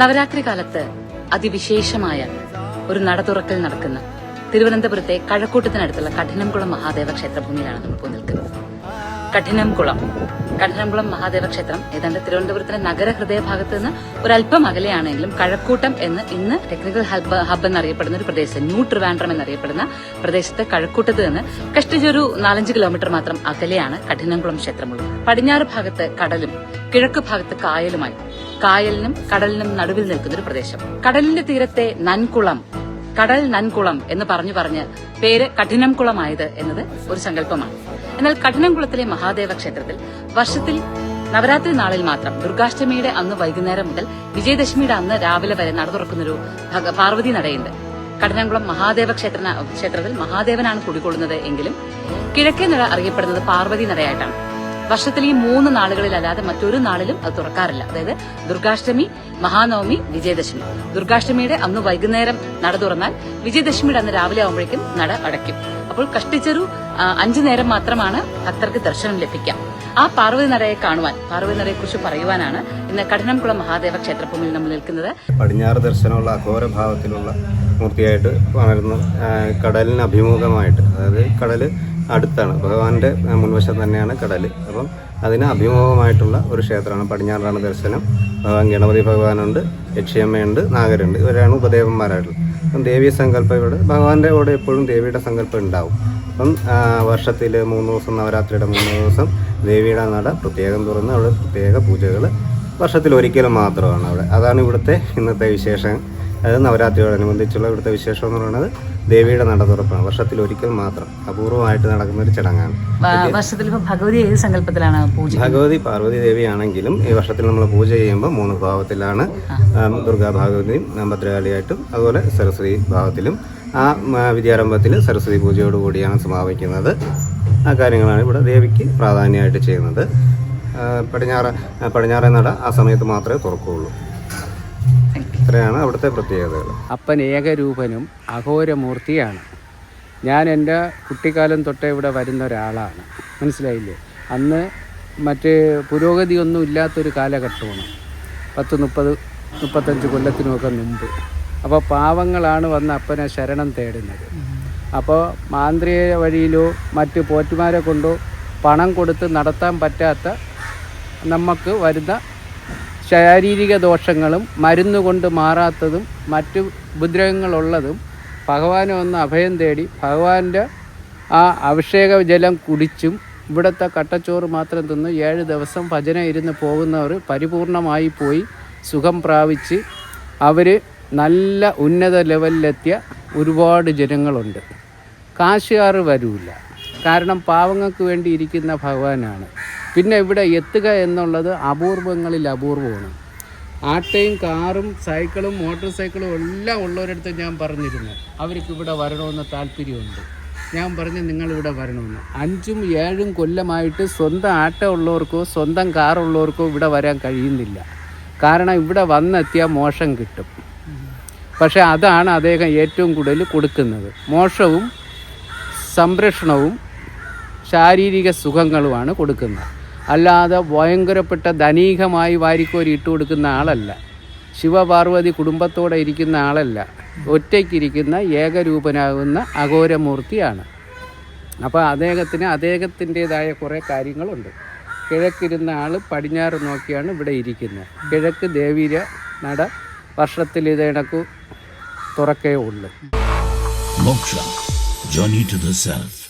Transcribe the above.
നവരാത്രി കാലത്ത് അതിവിശേഷമായ ഒരു നട തുറക്കൽ നടക്കുന്ന തിരുവനന്തപുരത്തെ കഴക്കൂട്ടത്തിനടുത്തുള്ള കഠിനംകുളം മഹാദേവ ക്ഷേത്രഭൂമിയിലാണ് നമ്മളിപ്പോൾ നിൽക്കുന്നത്. കഠിനംകുളം. കഠിനംകുളം മഹാദേവ ക്ഷേത്രം ഏതാണ്ട് തിരുവനന്തപുരത്തിന്റെ നഗരഹൃദയ ഭാഗത്ത് നിന്ന് ഒരല്പം അകലെയാണെങ്കിലും കഴക്കൂട്ടം എന്ന് ഇന്ന് ടെക്നിക്കൽ ഹബ്ബ് ഹബ് എന്നറിയപ്പെടുന്ന ഒരു പ്രദേശം ന്യൂ ട്രിവാൻഡ്രം എന്നറിയപ്പെടുന്ന പ്രദേശത്തെ കഴക്കൂട്ടത്ത് നിന്ന് കഷ്ടിച്ചൊരു നാലഞ്ച് കിലോമീറ്റർ മാത്രം അകലെയാണ് കഠിനംകുളം ക്ഷേത്രമുള്ളത്. പടിഞ്ഞാറ് ഭാഗത്ത് കടലും കിഴക്ക് ഭാഗത്ത് കായലുമായി. കായലിനും കടലിനും നടുവിൽ നിൽക്കുന്ന ഒരു പ്രദേശം. കടലിന്റെ തീരത്തെ നൻകുളം കടൽ നൻകുളം എന്ന് പറഞ്ഞു പറഞ്ഞ് പേര് കഠിനംകുളമായത് എന്നത് ഒരു സങ്കല്പമാണ്. എന്നാൽ കഠിനംകുളത്തിലെ മഹാദേവ ക്ഷേത്രത്തിൽ വർഷത്തിൽ നവരാത്രി നാളിൽ മാത്രം ദുർഗാഷ്ടമിയുടെ അന്ന് വൈകുന്നേരം മുതൽ വിജയദശമിയുടെ അന്ന് രാവിലെ വരെ നട തുറക്കുന്നൊരു പാർവതി നടയുണ്ട്. കഠിനംകുളം മഹാദേവ ക്ഷേത്ര ക്ഷേത്രത്തിൽ മഹാദേവനാണ് കുടികൊള്ളുന്നത് എങ്കിലും കിഴക്കേ നട അറിയപ്പെടുന്നത് പാർവതി നടയായിട്ടാണ്. വർഷത്തിൽ ഈ മൂന്ന് നാളുകളിൽ അല്ലാതെ മറ്റൊരു നാളിലും അത് തുറക്കാറില്ല. അതായത് ദുർഗാഷ്ടമി മഹാനവമി വിജയദശമി. ദുർഗാഷ്ടമിയുടെ അന്ന് വൈകുന്നേരം നട തുറന്നാൽ വിജയദശമിയുടെ അന്ന് രാവിലെ ആകുമ്പോഴേക്കും നട അടയ്ക്കും. അപ്പോൾ കഷ്ടിച്ചൊരു അഞ്ചു നേരം മാത്രമാണ് ഭക്തർക്ക് ദർശനം ലഭിക്കാം ആ പാർവതി നടയെ കാണുവാൻ പാർവതി നടയെ കുറിച്ച് പറയുവാനാണ് ഇന്ന് കഠിനംകുളം മഹാദേവ ക്ഷേത്രഭൂമിയിൽ നമ്മൾ നിൽക്കുന്നത്. പടിഞ്ഞാറ് ദർശനമുള്ള അഘോര ഭാവത്തിലുള്ള മൂർത്തിയായിട്ട് വളരുന്ന കടലിന് അഭിമുഖമായിട്ട്. അതായത് കടൽ അടുത്താണ്. ഭഗവാന്റെ മുൻവശം തന്നെയാണ് കടൽ അപ്പം അതിന് അഭിമുഖമായിട്ടുള്ള ഒരു ക്ഷേത്രമാണ് പടിഞ്ഞാറാണ് ദർശനം. ഭഗവാൻ ഗണപതി ഭഗവാനുണ്ട് യക്ഷിയമ്മയുണ്ട് നാഗരുണ്ട്. ഇവരാണ് ഉപദേവന്മാരായിട്ടുള്ളത്. അപ്പം ദേവീ സങ്കല്പം ഇവിടെ ഭഗവാന്റെ കൂടെ എപ്പോഴും ദേവിയുടെ സങ്കല്പം ഉണ്ടാവും. അപ്പം വർഷത്തിൽ മൂന്ന് ദിവസം നവരാത്രിയുടെ മൂന്ന് ദിവസം ദേവിയുടെ നട പ്രത്യേകം തുറന്ന് അവിടെ പ്രത്യേക പൂജകൾ വർഷത്തിൽ ഒരിക്കലും മാത്രമാണ് അവിടെ. അതാണ് ഇവിടുത്തെ ഇന്നത്തെ വിശേഷം അത് നവരാത്രിയോടനുബന്ധിച്ചുള്ള ഇവിടുത്തെ വിശേഷം എന്ന് പറയുന്നത് ദേവിയുടെ നട തുറപ്പാണ് വർഷത്തിൽ ഒരിക്കൽ മാത്രം. അപൂർവമായിട്ട് നടക്കുന്ന ഒരു ചടങ്ങാണ് വർഷത്തിൽ ഭഗവതി ഏത് സങ്കല്പത്തിലാണ് പൂജ ഭഗവതി പാർവതി ദേവിയാണെങ്കിലും ഈ വർഷത്തിൽ നമ്മൾ പൂജ ചെയ്യുമ്പോൾ മൂന്ന് ഭാവത്തിലാണ് ദുർഗാ ഭാഗവതിയും ഭദ്രകാളിയായിട്ടും അതുപോലെ സരസ്വതി ഭാവത്തിലും. ആ വിദ്യാരംഭത്തിൽ സരസ്വതി പൂജയോടുകൂടിയാണ് സമാപിക്കുന്നത്. ആ കാര്യങ്ങളാണ് ഇവിടെ ദേവിക്ക് പ്രാധാന്യമായിട്ട് ചെയ്യുന്നത്. പടിഞ്ഞാറ പടിഞ്ഞാറ് പടിഞ്ഞാറേ നട ആ സമയത്ത് മാത്രമേ തുറക്കുകയുള്ളൂ. ഇത്രയാണ് അവിടുത്തെ പ്രത്യേകതകൾ. അപ്പൻ ഏകരൂപനും അഘോരമൂർത്തിയാണ്. ഞാൻ എന്റെ കുട്ടിക്കാലം തൊട്ടേ ഇവിടെ വരുന്ന ഒരാളാണ്. മനസ്സിലായില്ലേ? അന്ന് മറ്റ് പുരോഗതിയൊന്നും ഇല്ലാത്തൊരു കാലഘട്ടമാണ്. പത്ത് മുപ്പത് മുപ്പത്തഞ്ച് കൊല്ലത്തിനുമൊക്കെ മുമ്പ്. അപ്പോൾ പാവങ്ങളാണ് വന്ന് അപ്പനെ ശരണം തേടുന്നത്. അപ്പോൾ മാന്ത്രിക വഴിയിലോ മറ്റ് പോറ്റുമാരെ കൊണ്ടോ പണം കൊടുത്ത് നടത്താൻ പറ്റാത്ത നമുക്ക് വരുന്ന ശാരീരിക ദോഷങ്ങളും മരുന്നുകൊണ്ട് മാറാത്തതും മറ്റു ഉപദ്രവങ്ങളുള്ളതും ഭഗവാനെ ഒന്ന് അഭയം തേടി ഭഗവാന്റെ ആ അഭിഷേക ജലം കുടിച്ചും ഇവിടുത്തെ കട്ടച്ചോറ് മാത്രം തിന്ന് ഏഴ് ദിവസം ഭജന ഇരുന്ന് പോകുന്നവർ പരിപൂർണമായി പോയി സുഖം പ്രാപിച്ച് അവർ നല്ല ഉന്നത ലെവലിലെത്തിയ ഒരുപാട് ജനങ്ങളുണ്ട്. കാശുകാർ വരൂല. കാരണം പാവങ്ങൾക്ക് വേണ്ടി ഇരിക്കുന്ന ഭഗവാനാണ്. പിന്നെ ഇവിടെ എത്തുക എന്നുള്ളത് അപൂർവങ്ങളിൽ അപൂർവമാണ്. ആട്ടയും കാറും സൈക്കിളും മോട്ടോർ സൈക്കിളും എല്ലാം ഉള്ളവരടുത്ത് ഞാൻ പറഞ്ഞിരുന്നു. അവർക്ക് ഇവിടെ വരണമെന്ന് താല്പര്യമുണ്ട്. ഞാൻ പറഞ്ഞു നിങ്ങളിവിടെ വരണമെന്ന്. അഞ്ചും ഏഴും കൊല്ലമായിട്ട് സ്വന്തം ആട്ട ഉള്ളവർക്കോ സ്വന്തം കാറുള്ളവർക്കോ ഇവിടെ വരാൻ കഴിയുന്നില്ല. കാരണം ഇവിടെ വന്നെത്തിയാൽ മോശം കിട്ടും. പക്ഷേ അതാണ് അദ്ദേഹം ഏറ്റവും കൂടുതൽ കൊടുക്കുന്നത്. മോശവും സംരക്ഷണവും ശാരീരിക സുഖങ്ങളുമാണ് കൊടുക്കുന്നത്. അല്ലാതെ ഭയങ്കരപ്പെട്ട ധനീകമായി വാരിക്കോരി ഇട്ട് കൊടുക്കുന്ന ആളല്ല. ശിവപാർവതി കുടുംബത്തോടെ ഇരിക്കുന്ന ആളല്ല. ഒറ്റയ്ക്കിരിക്കുന്ന ഏകരൂപനാകുന്ന അഘോരമൂർത്തിയാണ്. അപ്പോൾ അദ്ദേഹത്തിന് അദ്ദേഹത്തിന്റെതായ കുറേ കാര്യങ്ങളുണ്ട്. കിഴക്കിരുന്ന ആൾ പടിഞ്ഞാറ് നോക്കിയാണ് ഇവിടെ ഇരിക്കുന്നത് കിഴക്ക് ദേവീര നട വർഷത്തിൽ ഇത് തുറക്കേ ഉള്ളൂ. journey to the self.